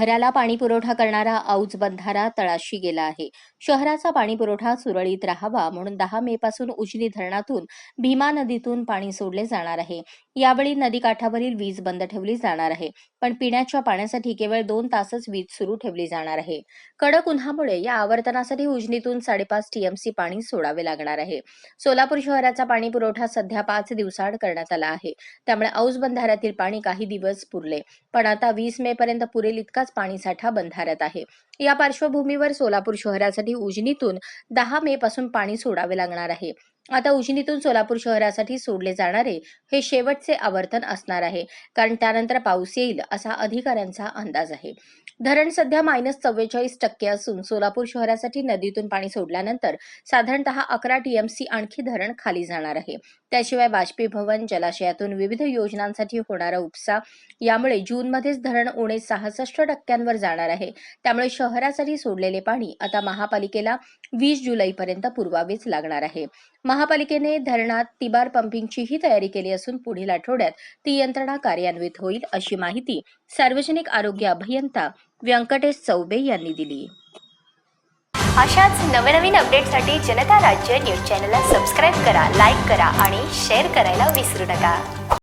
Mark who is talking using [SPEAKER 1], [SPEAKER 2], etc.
[SPEAKER 1] शहराला पाणी पुरवठा करणारा औज बंधारा तळाशी गेला आहे. शहराचा पाणी पुरवठा सुरळीत राहावा म्हणून दहा मे पासून उजनी धरणातून भीमा नदीतून पाणी सोडले जाणार आहे. यावेळी नदीकाठावरील वीज बंद ठेवली जाणार आहे. पण पिण्याच्या पाण्यासाठी केवळ दोन तासच वीज सुरू ठेवली जाणार आहे. कडक उन्हामुळे या आवर्तनासाठी उजनीतून साडेपाच टीएमसी पाणी सोडावे लागणार आहे. सोलापूर शहराचा पाणी पुरवठा सध्या पाच दिवसाआड करण्यात आला आहे. त्यामुळे औज बंधाऱ्यातील पाणी काही दिवस पुरले. पण आता वीस मे पर्यंत पुरेल इतकाच पाणीसाठा बंधाऱ्यात आहे. या पार्श्वभूमीवर सोलापूर शहरासाठी उजनीतून दहा मे पासून पाणी सोडावे लागणार आहे. आता उजनीतून सोलापूर शहरासाठी सोडले जाणारे हे शेवटचे आवर्तन असणार आहे. कारण त्यानंतर पाऊस येईल असा अधिकाऱ्यांचा अंदाज आहे. धरण सध्या मायनस चव्वेचाळीस टक्के असून सोलापूर शहरासाठी नदीतून पाणी सोडल्यानंतर साधारणतः अकरा टीएमसी आणखी धरण खाली जाणार आहे. त्याशिवाय बाष्पीभवन जलाशयातून विविध योजनांसाठी होणारा उपसा यामुळे जूनमध्येच धरण उणे सहासष्ट टक्क्यांवर जाणार आहे. त्यामुळे शहरासाठी सोडलेले पाणी आता महापालिकेला वीस जुलैपर्यंत पुरवावेच लागणार आहे. महापालिकेने धरणात तिबार पंपिंगचीही तयारी केली असून पुढील आठवड्यात ती यंत्रणा कार्यान्वित होईल अशी माहिती सार्वजनिक आरोग्य अभियंता व्यंकटेश चौबे यांनी दिली.
[SPEAKER 2] अशाच नवनवीन अपडेटसाठी जनता राज्य न्यूज चॅनलला सबस्क्राईब करा लाईक करा आणि शेअर करायला विसरू नका.